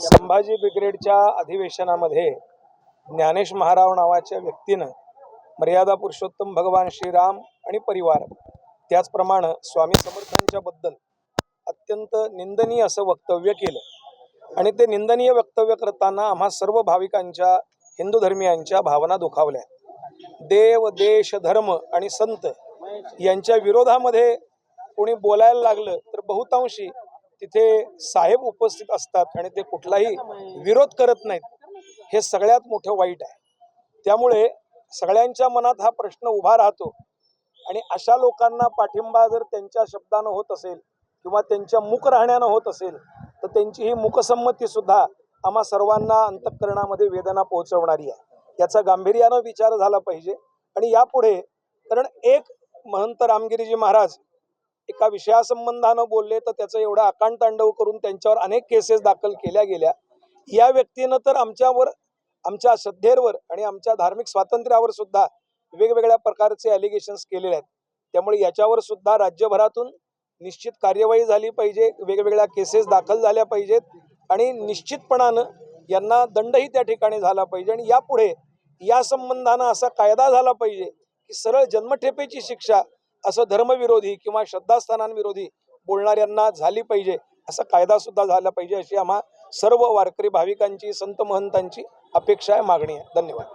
संभाजी ब्रिगेडच्या अधिवेशनामध्ये ज्ञानेश महाराव नावाच्या व्यक्तीनं मर्यादा पुरुषोत्तम भगवान श्रीराम आणि परिवार त्याचप्रमाणे स्वामी समर्थांच्या बद्दल अत्यंत निंदनीय असं वक्तव्य केलं. आणि ते निंदनीय वक्तव्य करताना आम्हा सर्व भाविकांच्या हिंदू धर्मियांच्या भावना दुखावल्या. देव देश धर्म आणि संत यांच्या विरोधामध्ये कोणी बोलायला लागलं तर बहुतांशी तिथे साहेब उपस्थित असतात आणि ते कुठलाही विरोध करत नाहीत. हे सगळ्यात मोठं वाईट आहे. त्यामुळे सगळ्यांच्या मनात हा प्रश्न उभा राहतो. आणि अशा लोकांना पाठिंबा जर त्यांच्या शब्दानं होत असेल किंवा त्यांच्या मुख राहण्यानं होत असेल तर त्यांची ही मुकसंमती सुद्धा आम्हा सर्वांना अंतःकरणामध्ये वेदना पोहोचवणारी आहे. याचा गांभीर्यानं विचार झाला पाहिजे. आणि यापुढे कारण एक महंत रामगिरीजी महाराज एका विषयासंबंधानं बोलले तर त्याचं एवढं आकांतांडव करून त्यांच्यावर अनेक केसेस दाखल केल्या गेल्या. या व्यक्तीनं तर आमच्यावर आमच्या श्रद्धेवर आणि आमच्या धार्मिक स्वातंत्र्यावर सुद्धा वेगवेगळ्या प्रकारचे ॲलिगेशन्स केलेले आहेत. त्यामुळे याच्यावर सुद्धा राज्यभरातून निश्चित कार्यवाही झाली पाहिजे वेगवेगळ्या केसेस दाखल झाल्या पाहिजेत आणि निश्चितपणानं यांना दंडही त्या ठिकाणी झाला पाहिजे आणि यापुढे या संबंधानं असा कायदा झाला पाहिजे की सरळ जन्मठेपेची शिक्षा असं धर्मविरोधी किंवा श्रद्धास्थानांविरोधी बोलणाऱ्यांना झाली पाहिजे असा कायदा सुद्धा झाला पाहिजे अशी आम्हा सर्व वारकरी भाविकांची संत महंतांची अपेक्षा आहे मागणी आहे. धन्यवाद.